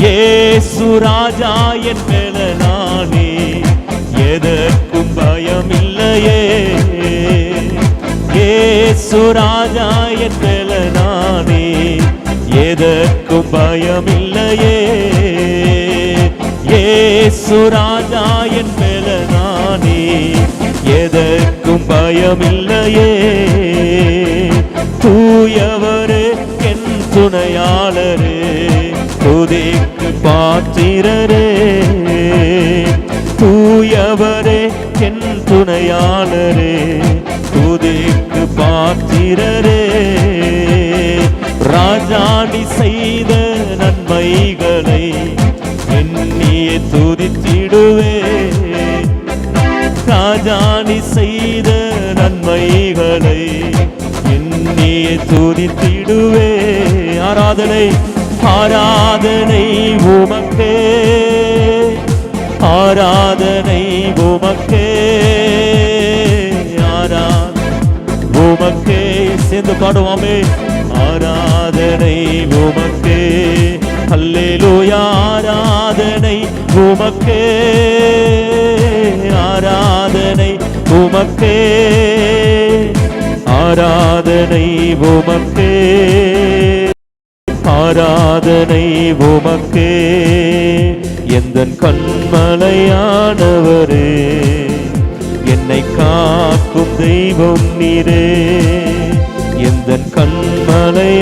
ஏசு ராஜா என் மேல நானே எதற்கும் பயமில்லையே. ஏசு ராஜா என் மேல நானே எதற்கும் பயமில்லையே. ஏசு ராஜா என் மேல நானே எதற்கும் பயமில்லையே. தூயவரே என் துணையாளரே. பாத்திரரே தூயவரே என் துணையாளரே துதிக்கு பாத்திரரே ராஜாடி செய்த நன்மைகளை எண்ணியே துதித்திடுவே. ராஜாணி செய்த நன்மைகளை எண்ணியே துதித்திடுவே. ஆராதனை ஆராதனை உமக்கே. ஆராதனை உமக்கே. ஆராதனை உமக்கே. சேர்ந்து பாடுவோமே ஆராதனை உமக்கே. அல்லேலூயா ஆராதனை உமக்கே. ஆராதனை உமக்கே. ஆராதனை உமக்கே. ஆராதனை உமக்கே. எந்த கண்மலையானவரே என்னை காக்கும் தெய்வம் நீரே. எந்த கண்மலையானவரே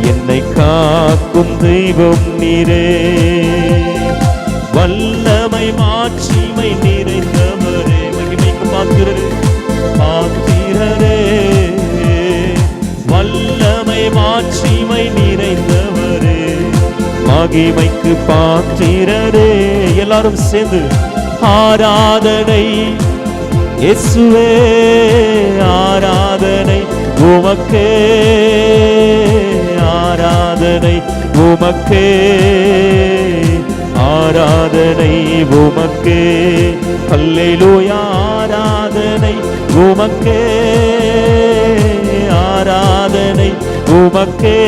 என்னை காக்கும் தெய்வம் நீரே. வல்ல மாட்சிமை நிறைந்தவரே. மகிமைக்கு பாத்திரரே. எல்லாரும் சேர்ந்து ஆராதனை. இயேசுவே ஆராதனை. உமக்கே ஆராதனை. உமக்கே ஆராதனை. உமக்கே அல்லேலூயா ஆராதனை. உமக்கே உமக்கே.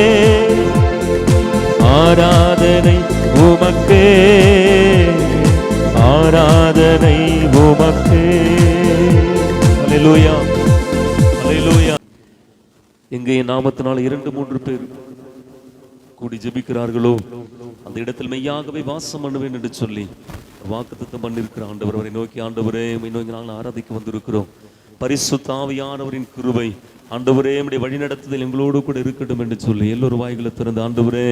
ஆராதனை உமக்கே. ஆராதனை உமக்கே. அல்லேலூயா அல்லேலூயா எங்கே நாமத்தினால் இரண்டு மூன்று பேர் கூடி ஜபிக்கிறார்களோ? அந்த இடத்தில் மெய்யாகவே வாசம் பண்ணுவேன் என்று சொல்லி வாக்குத்தம் பண்ணிருக்கிற ஆண்டவர் அவரை நோக்கி ஆண்டவரே நோக்கி நாங்கள் ஆராதிக்க வந்திருக்கிறோம். பரிசு ஆவியானவரின் கிருபை ஆண்டவரே நம்முடைய வழிநடத்துதல் எங்களோடு கூட இருக்கட்டும் என்று சொல்லி எல்லோரும் வாய்களை திறந்து ஆண்டவரே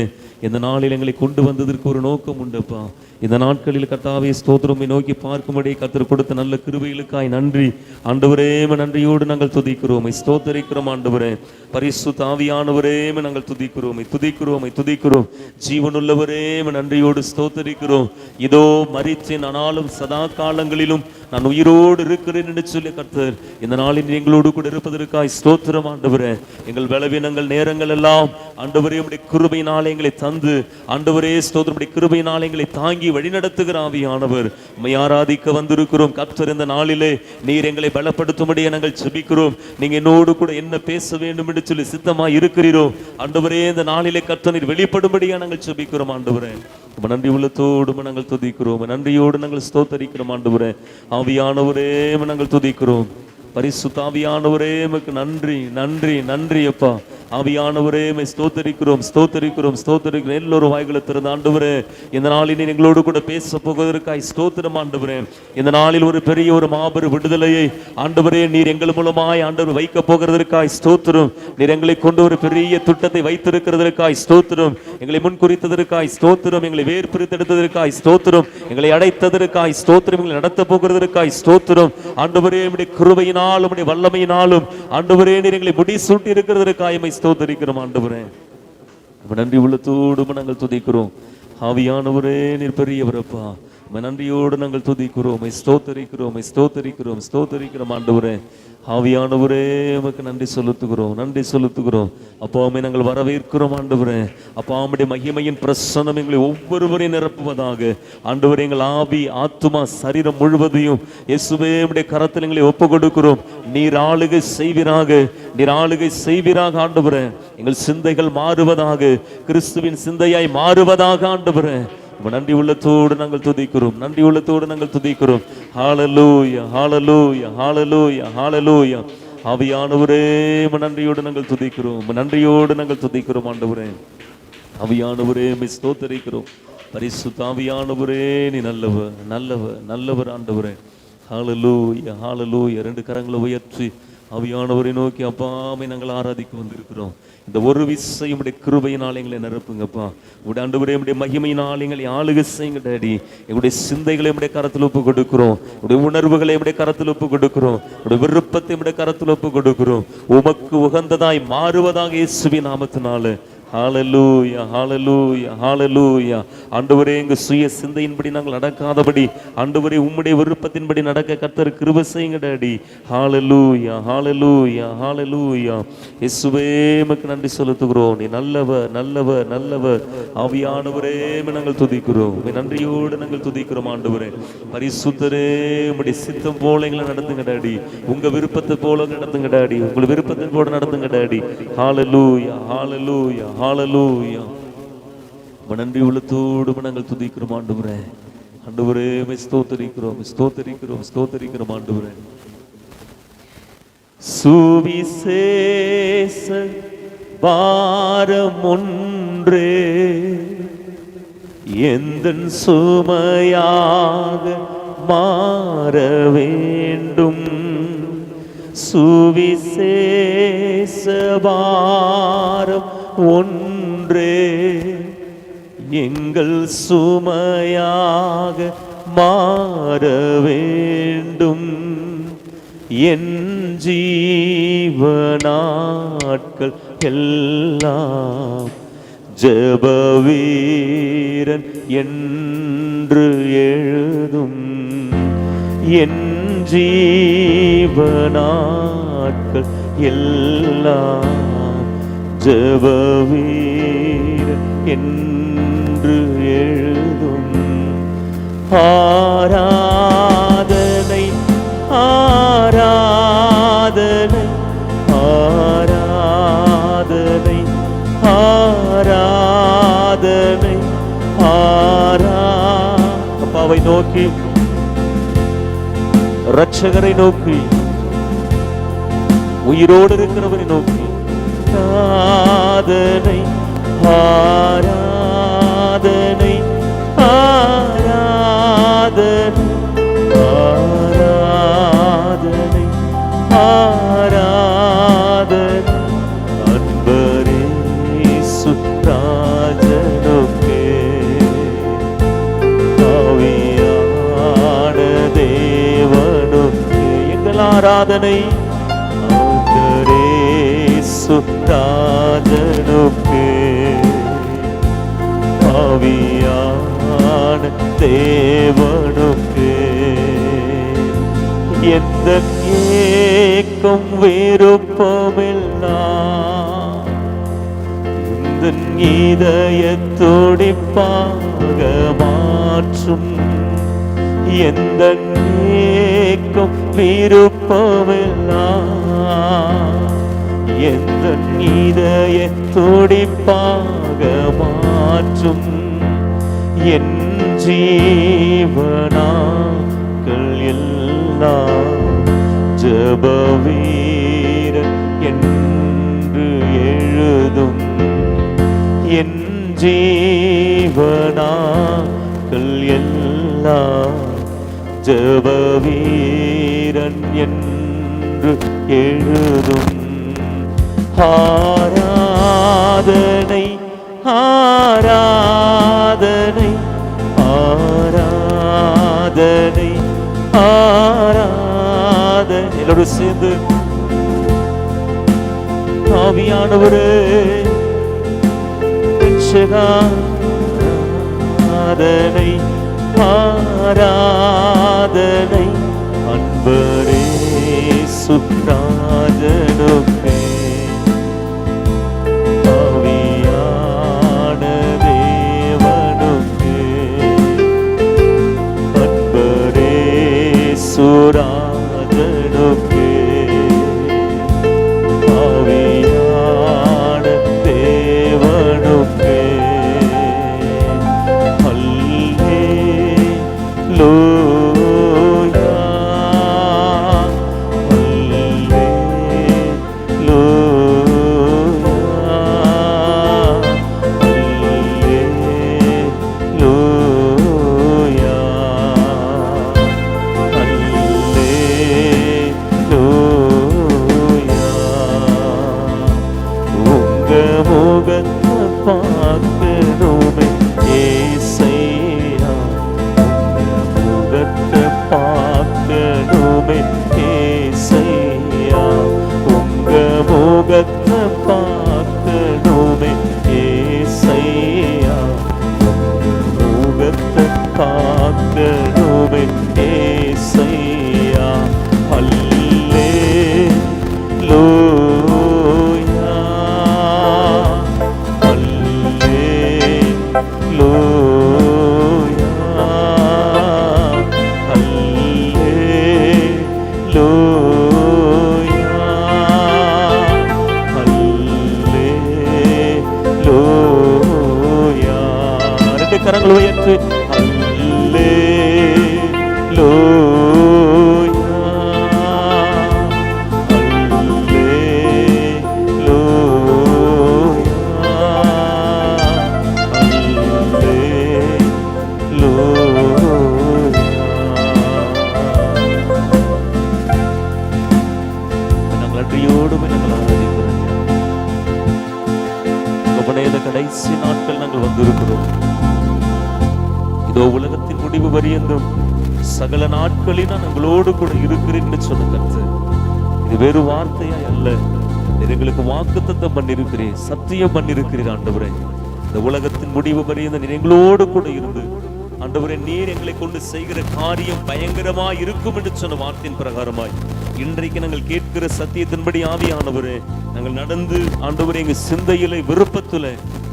இந்த நாளில் எங்களை கொண்டு வந்ததற்கு ஒரு நோக்கம் உண்டுப்பா. இந்த நாட்களில் கர்த்தாவே ஸ்தோத்திரமை நோக்கி பார்க்கும்படி கர்த்தர் கொடுத்த நல்ல கிருபைகளுக்காய் நன்றி. ஆண்டவரேம நன்றியோடு நாங்கள் துதிக்கிறோம். ஸ்தோத்தரிக்கிறோம் ஆண்டவரே. பரிசு தாவியானவரேம நாங்கள் துதிக்கிறோம். உம்மை துதிக்கிறோம் உம்மை துதிக்கிறோம். நன்றியோடு ஸ்தோத்தரிக்கிறோம். இதோ மரித்தேன் ஆனாலும் சதா காலங்களிலும் நான் உயிரோடு இருக்கிறேன் என்று சொல்லி கர்த்தர் இந்த நாளில் எங்களோடு கூட இருப்பதற்காய் ஸ்தோத்திரம் ஆண்டவரே எங்கள் பலவீனங்கள் நேரங்கள் எல்லாம் ஆண்டவரே உடைய கிருபையினால் எங்களை தந்து ஆண்டவரே ஸ்தோத்திரமுடைய கிருபையினால் எங்களை தாங்கி வழிநடத்துகிற ஆவியானவர். உம்மை ஆராதிக்க வந்திருக்கிறோம். கர்த்தர் இந்த நாளிலே நீர் எங்களை பலப்படுத்தும்படியே நாங்கள் செபிக்கிறோம் நீங்க என்னோடு கூட என்ன பேச வேண்டும் என்று சொல்லி சித்தமா இருக்கிறீரோ ஆண்டவரே இந்த நாளிலே கர்த்தர் நீர் வெளிப்படும்படியாக நாங்கள் செபிக்கிறோம் ஆண்டவரே. உம நன்றி உள்ளத்தோடு நாங்கள் துதிக்கிறோம். நன்றியோடு நாங்கள் ஸ்தோத்தரிக்கிறோம் ஆண்டவரே. ஆவியானவரே நாங்கள் துதிக்கிறோம். பரிசுத்தாவியானவரே உமக்கு நன்றி நன்றி நன்றி அப்பா. ஆவியானவரே உம்மை ஸ்தோத்தரிக்கிறோம் ஸ்தோத்தரிக்கிறோம் ஸ்தோத்தரிக்கிறோம். எல்லோரும் வாய்களை திறந்த ஆண்டவரே இந்த நாளில் எங்களோடு கூட பேச போவதற்காய் ஸ்தோத்திரம் ஆண்டவரே. இந்த நாளில் ஒரு பெரிய ஒரு மாபெரும் விடுதலையை ஆண்டவரே நீர் எங்கள் மூலமாய் ஆண்டவர் வைக்க போகிறதற்காய் ஸ்தோத்திரம். நீர் எங்களை கொண்டு ஒரு பெரிய திட்டத்தை வைத்திருக்கிறதற்காய் ஸ்தோத்திரம். எங்களை முன்குறித்ததற்காய் ஸ்தோத்திரம். எங்களை வேறு பிரித்தெடுத்ததற்காய் ஸ்தோத்திரம். எங்களை அடைத்ததற்காய் ஸ்தோத்திரம். எங்களை நடத்த போகிறதற்காய் ஸ்தோத்திரம். ஆண்டவரே உம்முடைய கிருபையினாலும் உடைய வல்லமையினாலும் ஆண்டவரே நீர் எங்களை முடி சூட்டி இருக்கிறதற்காக எம்மை ஸ்தோத்தரிக்கிறோம் ஆண்டவரே. நன்றி உள்ளத்தோடு நாங்கள் துதிக்கிறோம். ஆவியானவரே நீர் பெரியவரப்பா நன்றியோடு நாங்கள் துதிக்கிறோம் ஸ்தோத்தரிக்கிறோம் ஸ்தோத்தரிக்கிறோம் ஸ்தோத்தரிக்கிறோம் ஆண்டவரே. ஆவியானவரே உமக்கு நன்றி செலுத்துகிறோம் நன்றி செலுத்துகிறோம். அப்போ நாங்கள் வரவேற்கிறோம் ஆண்டவரே. அப்போ அவனுடைய மகிமையின் பிரசன்னம் எங்களை ஒவ்வொருவரையும் நிரப்புவதாக. ஆண்டவரே எங்கள் ஆவி ஆத்மா சரீரம் முழுவதையும் இயேசுவே உம்முடைய கரத்தில் எங்களை ஒப்பு கொடுக்கிறோம் நீர் ஆளுகை செய்வீராக நீர் ஆளுகை செய்வீராக ஆண்டவரே. எங்கள் சிந்தைகள் மாறுவதாக கிறிஸ்துவின் சிந்தையாய் மாறுவதாக ஆண்டவரே. நன்றி உள்ளத்தோடு நாங்கள் துதிக்கிறோம். நன்றி உள்ளத்தோடு நாங்கள் துதிக்கிறோம். ஹாலலூயா ஹாலலூயா ஹாலலூயா ஹாலலூயா அவையானவரே நன்றியோடு நாங்கள் துதிக்கிறோம். நன்றியோடு நாங்கள் துதிக்கிறோம் ஆண்டவரே. ஆவியானவரே உம்மை பரிசு தாவியானவரே நீ நல்லவர் நல்லவர் நல்லவர் ஆண்டவரே. ஹாலலூயா ஹாலலூயா ரெண்டு கரங்களை உயர்த்தி அவியானவரை நோக்கி அப்பாமை நாங்கள் ஆராதிக்க வந்திருக்கிறோம். இந்த ஒரு விசை உடைய கிருபையினால் எங்களை நிரப்புங்கப்பா. உடைய ஆண்டவரே உடைய மகிமையினால் எங்களை ஆளுக செய்யுங்க டேடி. எங்களுடைய சிந்தைகளை உடைய கரத்தில் ஒப்பு கொடுக்கிறோம் உடைய உணர்வுகளை உடைய கரத்தில் ஒப்பு கொடுக்கிறோம் உடைய விருப்பத்தை உடைய கரத்தில் ஒப்பு கொடுக்கிறோம் உமக்கு உகந்ததாய் மாறுவதாக இயேசுவின் நாமத்தினால. ஹalleluya ஹalleluya ஹாலலூயா ஆண்டவரே எங்க சுய சிந்தையின்படி நாங்கள் நடக்காதபடி ஆண்டவரே உம்முடைய விருப்பத்தின்படி நடக்க கர்த்தர் கிருபை செய்யுங்கடாடி ஹாலலூயா ஹாலலூயா ஹாலலூயா ஹalleluya இயேசுவே நன்றி செலுத்துகிறோம். நீ நல்லவர் நல்லவர் நல்லவர். ஆவியானவரே நாங்கள் துதிக்கிறோம். உம்மை நன்றியோடு நாங்கள் துதிக்கிறோம் ஆண்டவரே. பரிசுத்தரே உம்முடைய சித்தம் போல எங்களை நடத்துங்கடாடி உங்கள் உங்க விருப்பத்தை போல நடத்துங்கடாடி உங்கள் விருப்பத்தின் போல நடத்துங்கடாடி ஹாலலூயா ஹாலலூயா ஹalleluya நன்றி உள்ளத்தோடு நாங்கள் துதிக்கிறோம் ஆண்டவரே. ஆண்டவரே உம்மை ஸ்தோத்தரிக்கிறோம் ஸ்தோத்தரிக்கிறோம் ஸ்தோத்தரிக்கிறோம் ஆண்டவரே. சுவிசேஷ பாரம் ஒன்றே எந்த சுமையாக மாற வேண்டும்? சுவிசேஷ பாரம் ஒன்றே. எங்கள் சுமையாக மாற வேண்டும். என் ஜீவநாட்கள் எல்லாம் ஜபவீரன் என்று எழுதும். என் ஜீவநாட்கள் எல்லாம் ஜபவீரன் என்று எழுதும் ஆராதனை ஆராதனை ஆராதனை ஆராதனை ஆரா அப்பாவை நோக்கி ரட்சகரை நோக்கி உயிரோடு இருக்கிறவரை நோக்கி. ஆராதனை ஆராதனை ஆராதனை ஆராதனை ஆராதனை. அன்பரே சுத்தாஜனுக்கே ஆவியான தேவனுக்கே. எங்கள் ஆராதனை சுராஜனுக்கே ஆவியான தேவனுக்கு எந்த ஏக்கம் விருப்பமெல்லாம் இந்த இதய மாற்றும் எந்த ஏக்கம் விருப்பமெல்லாம் எந்த நீதைய துடிப்பாக மாற்றும்? என் ஜீவனாக்கள் எல்லாம் ஜபவீர என்று எழுதும். என் ஜீவனாக்கள் எல்லாம் ஜபவீரன் என்று எழுதும். ஆராதனை ஆராதனை ஆராதனை ஆராதனை. எல்லாரும் சேர்ந்து. ஆவியானவரே ஆராதனை ஆராதனை. அன்பரே சுராஜனுக்கே உயர்த்து பரியந்தும் சகல நாட்களில் நான் உங்களோடு கூட இருக்கிறேன் என்று சொன்ன கருத்து இது வேறு வார்த்தையா அல்ல. நீர் எங்களுக்கு வாக்குத்தத்தம் பண்ணிருக்கிறேன் சத்தியம் பண்ணிருக்கிறீர் ஆண்டவரே. இந்த உலகத்தின் முடிவு பரியந்த எங்களோடு கூட இருந்து ஆண்டவரே நீர் எங்களை கொண்டு செய்கிற காரியம் பயங்கரமா இருக்கும் என்று சொன்ன வார்த்தையின் பிரகாரமாய். இன்றைக்கு நாங்கள் கேட்கிற சத்தியத்தின்படி ஆவியானவரே நாங்கள் நடந்து ஆண்டவரே எங்க சிந்தையிலே விருப்பத்துல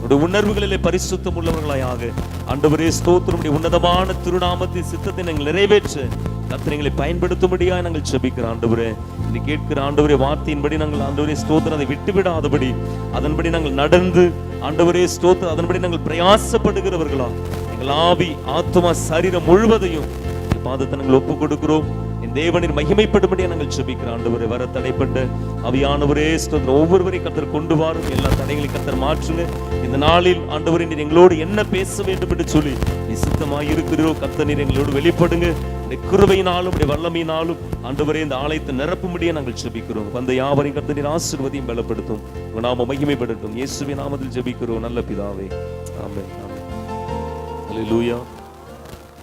உடைய உணர்வுகளிலே பரிசுத்தம் உள்ளவர்களாயாக. ஆண்டவரே ஸ்தோத்திரமுடைய உன்னதமான திருநாமத்தின் சித்தத்தை நாங்கள் நிறைவேற்ற. கத்திரங்களை பயன்படுத்தும்படியா நாங்கள் செபிக்கிற ஆண்டவரே. நீ கேட்கிற ஆண்டவரே வார்த்தையின்படி நாங்கள் ஆண்டவரே ஸ்தோத்திரம். அதை விட்டுவிடாதபடி அதன்படி நாங்கள் நடந்து ஆண்டவரே ஸ்தோத்திரம். அதன்படி நாங்கள் பிரயாசப்படுகிறவர்களா எங்கள் ஆவி ஆத்மா சரீரம் முழுவதையும். பாதத்தை நாங்கள் ஒப்புக் கொடுக்கிறோம் தேவனின் மகிமைப்படும்படியாக நாங்கள் ஜெபிக்கிறோம். ஆண்டவரே வர தடைப்பட்ட அவையானவரே ஸ்தோத்திரம். ஒவ்வொருவரையும் கத்தர் கொண்டு வாரும். எல்லா தடைகளையும் கத்தர் மாற்றுங்க. இந்த நாளில் ஆண்டவரே நீர் எங்களோடு என்ன பேச வேண்டும் என்று சொல்லி நீ சித்தமாய் இருக்கிறோ கத்தர் நீர் எங்களோடு வெளிப்படுங்க. உடைய கிருபையினாலும் வல்லமையினாலும் ஆண்டவரே இந்த ஆலயத்தை நிரப்பும்படியே நாங்கள் ஜெபிக்கிறோம். வந்த யாவரையும் கத்தர் நீர் ஆசிர்வதியும் பலப்படுத்தும். நாம மகிமைப்படுத்தும். இயேசுவின் நாமத்தில் ஜெபிக்கிறோம். நல்ல பிதாவே. ஆமே ஆமே லூயா